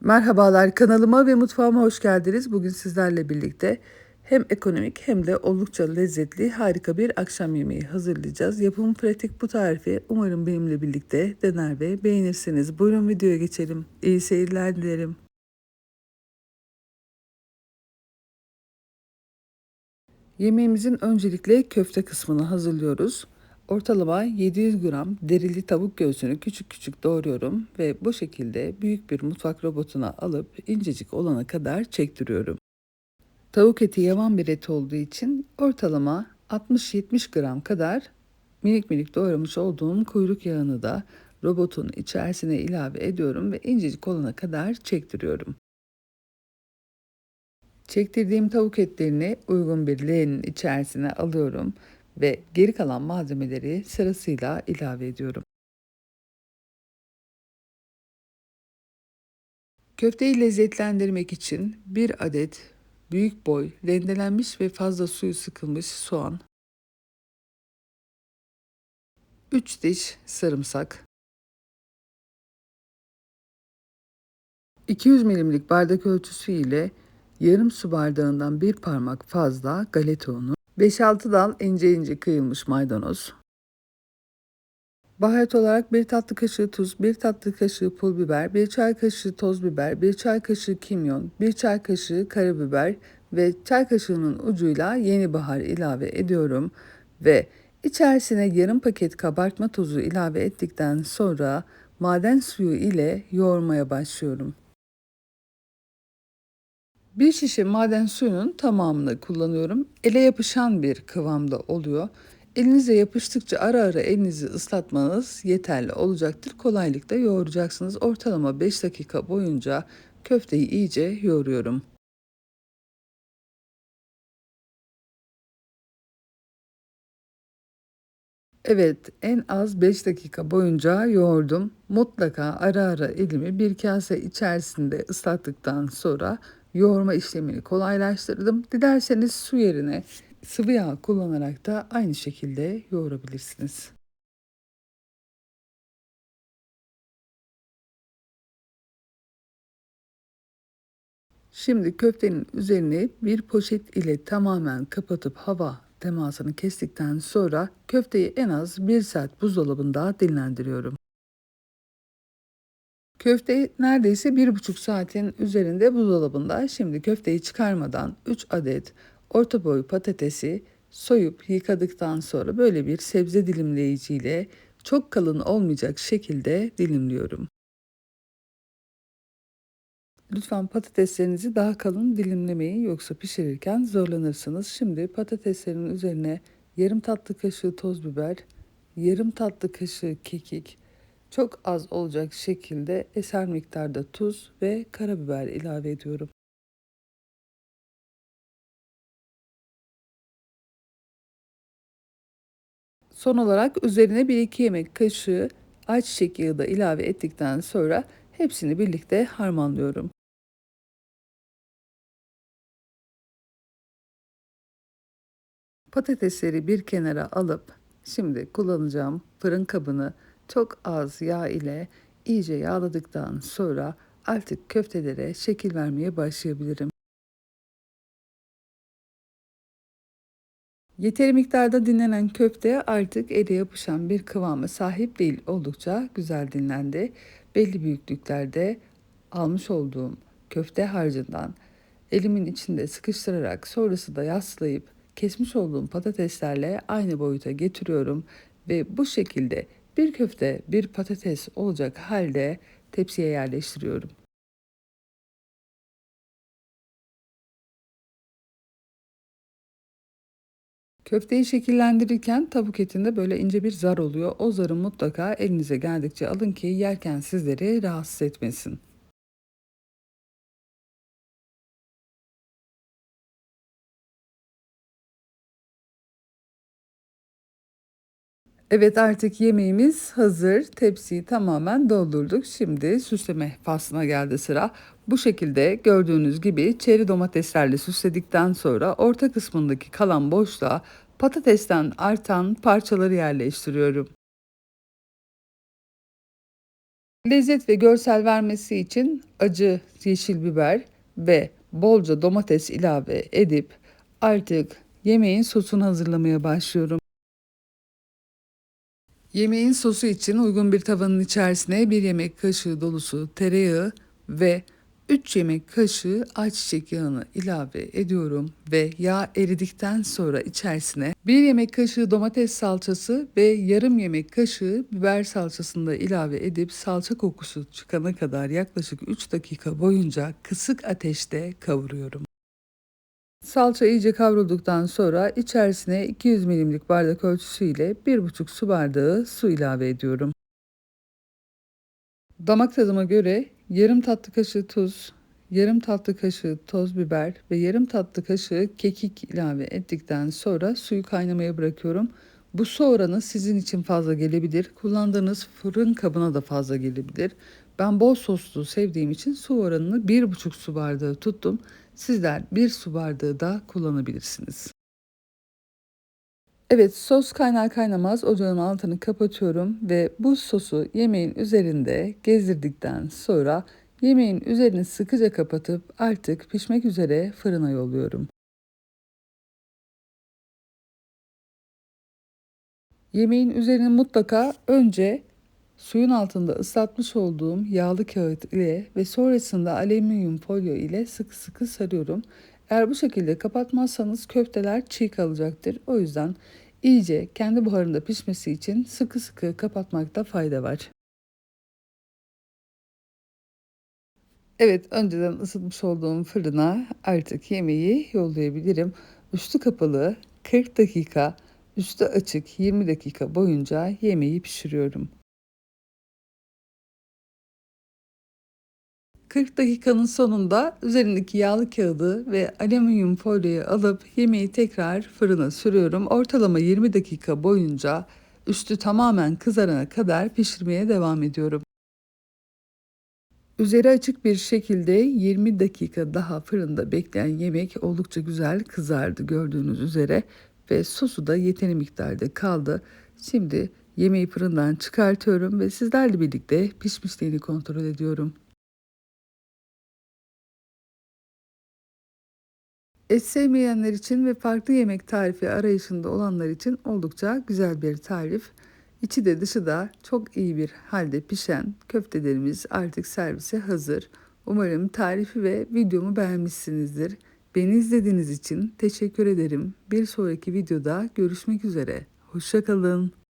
Merhabalar kanalıma ve mutfağıma hoş geldiniz. Bugün sizlerle birlikte hem ekonomik hem de oldukça lezzetli harika bir akşam yemeği hazırlayacağız. Yapımı pratik bu tarifi umarım benimle birlikte dener ve beğenirsiniz. Buyurun videoya geçelim. İyi seyirler dilerim. Yemeğimizin öncelikle köfte kısmını hazırlıyoruz. Ortalama 700 gram derili tavuk göğsünü küçük küçük doğruyorum ve bu şekilde büyük bir mutfak robotuna alıp incecik olana kadar çektiriyorum. Tavuk eti yavan bir et olduğu için ortalama 60-70 gram kadar minik minik doğramış olduğum kuyruk yağını da robotun içerisine ilave ediyorum ve incecik olana kadar çektiriyorum. Çektirdiğim tavuk etlerini uygun bir leğenin içerisine alıyorum ve geri kalan malzemeleri sırasıyla ilave ediyorum. Köfteyi lezzetlendirmek için bir adet büyük boy rendelenmiş ve fazla suyu sıkılmış soğan, 3 diş sarımsak, 200 milimlik bardak ölçüsü ile yarım su bardağından bir parmak fazla galeta unu, 5-6 dal ince ince kıyılmış maydanoz. Baharat olarak 1 tatlı kaşığı tuz, 1 tatlı kaşığı pul biber, 1 çay kaşığı toz biber, 1 çay kaşığı kimyon, 1 çay kaşığı karabiber ve çay kaşığının ucuyla yeni bahar ilave ediyorum ve içerisine yarım paket kabartma tozu ilave ettikten sonra maden suyu ile yoğurmaya başlıyorum. Bir şişe maden suyunun tamamını kullanıyorum. Ele yapışan bir kıvamda oluyor. Elinize yapıştıkça ara ara elinizi ıslatmanız yeterli olacaktır. Kolaylıkla yoğuracaksınız. Ortalama 5 dakika boyunca köfteyi iyice yoğuruyorum. Evet, en az 5 dakika boyunca yoğurdum. Mutlaka ara ara elimi bir kase içerisinde ıslattıktan sonra yoğurma işlemini kolaylaştırdım. Dilerseniz su yerine sıvı yağ kullanarak da aynı şekilde yoğurabilirsiniz. Şimdi köftenin üzerine bir poşet ile tamamen kapatıp hava temasını kestikten sonra köfteyi en az 1 saat buzdolabında dinlendiriyorum. Köfte neredeyse 1,5 saatin üzerinde buzdolabında. Şimdi köfteyi çıkarmadan 3 adet orta boy patatesi soyup yıkadıktan sonra böyle bir sebze dilimleyiciyle çok kalın olmayacak şekilde dilimliyorum. Lütfen patateslerinizi daha kalın dilimlemeyin yoksa pişirirken zorlanırsınız. Şimdi patateslerin üzerine yarım tatlı kaşığı toz biber, yarım tatlı kaşığı kekik, çok az olacak şekilde eser miktarda tuz ve karabiber ilave ediyorum. Son olarak üzerine 1-2 yemek kaşığı ayçiçek yağı da ilave ettikten sonra hepsini birlikte harmanlıyorum. Patatesleri bir kenara alıp şimdi kullanacağım fırın kabını çok az yağ ile iyice yağladıktan sonra artık köftelere şekil vermeye başlayabilirim. Yeteri miktarda dinlenen köfte artık ele yapışan bir kıvama sahip değil. Oldukça güzel dinlendi. Belli büyüklüklerde almış olduğum köfte harcından elimin içinde sıkıştırarak sonrası da yaslayıp kesmiş olduğum patateslerle aynı boyuta getiriyorum ve bu şekilde bir köfte bir patates olacak halde tepsiye yerleştiriyorum. Köfteyi şekillendirirken tavuk etinde böyle ince bir zar oluyor. O zarı mutlaka elinize geldikçe alın ki yerken sizleri rahatsız etmesin. Evet artık yemeğimiz hazır. Tepsiyi tamamen doldurduk. Şimdi süsleme faslına geldi sıra. Bu şekilde gördüğünüz gibi çeri domateslerle süsledikten sonra orta kısmındaki kalan boşluğa patatesten artan parçaları yerleştiriyorum. Lezzet ve görsel vermesi için acı yeşil biber ve bolca domates ilave edip artık yemeğin sosunu hazırlamaya başlıyorum. Yemeğin sosu için uygun bir tavanın içerisine bir yemek kaşığı dolusu tereyağı ve 3 yemek kaşığı ayçiçek yağını ilave ediyorum ve yağ eridikten sonra içerisine 1 yemek kaşığı domates salçası ve yarım yemek kaşığı biber salçasını da ilave edip salça kokusu çıkana kadar yaklaşık 3 dakika boyunca kısık ateşte kavuruyorum. Salça iyice kavrulduktan sonra içerisine 200 milimlik bardak ölçüsüyle 1,5 su bardağı su ilave ediyorum. Damak tadıma göre yarım tatlı kaşığı tuz, yarım tatlı kaşığı toz biber ve yarım tatlı kaşığı kekik ilave ettikten sonra suyu kaynamaya bırakıyorum. Bu su oranı sizin için fazla gelebilir. Kullandığınız fırın kabına da fazla gelebilir. Ben bol soslu sevdiğim için su oranını 1,5 su bardağı tuttum. Sizler 1 su bardağı da kullanabilirsiniz. Evet sos kaynar kaynamaz ocağın altını kapatıyorum ve bu sosu yemeğin üzerinde gezdirdikten sonra yemeğin üzerini sıkıca kapatıp artık pişmek üzere fırına yolluyorum. Yemeğin üzerini mutlaka önce suyun altında ıslatmış olduğum yağlı kağıt ile ve sonrasında alüminyum folyo ile sıkı sıkı sarıyorum. Eğer bu şekilde kapatmazsanız köfteler çiğ kalacaktır. O yüzden iyice kendi buharında pişmesi için sıkı sıkı kapatmakta fayda var. Evet, önceden ısıtmış olduğum fırına artık yemeği yollayabilirim. Üstü kapalı 40 dakika, üstü açık 20 dakika boyunca yemeği pişiriyorum. 40 dakikanın sonunda üzerindeki yağlı kağıdı ve alüminyum folyoyu alıp yemeği tekrar fırına sürüyorum. Ortalama 20 dakika boyunca üstü tamamen kızarana kadar pişirmeye devam ediyorum. Üzeri açık bir şekilde 20 dakika daha fırında bekleyen yemek oldukça güzel kızardı gördüğünüz üzere ve sosu da yeteri miktarda kaldı. Şimdi yemeği fırından çıkartıyorum ve sizlerle birlikte pişmişliğini kontrol ediyorum. Et sevmeyenler için ve farklı yemek tarifi arayışında olanlar için oldukça güzel bir tarif. İçi de dışı da çok iyi bir halde pişen köftelerimiz artık servise hazır. Umarım tarifi ve videomu beğenmişsinizdir. Beni izlediğiniz için teşekkür ederim. Bir sonraki videoda görüşmek üzere. Hoşçakalın.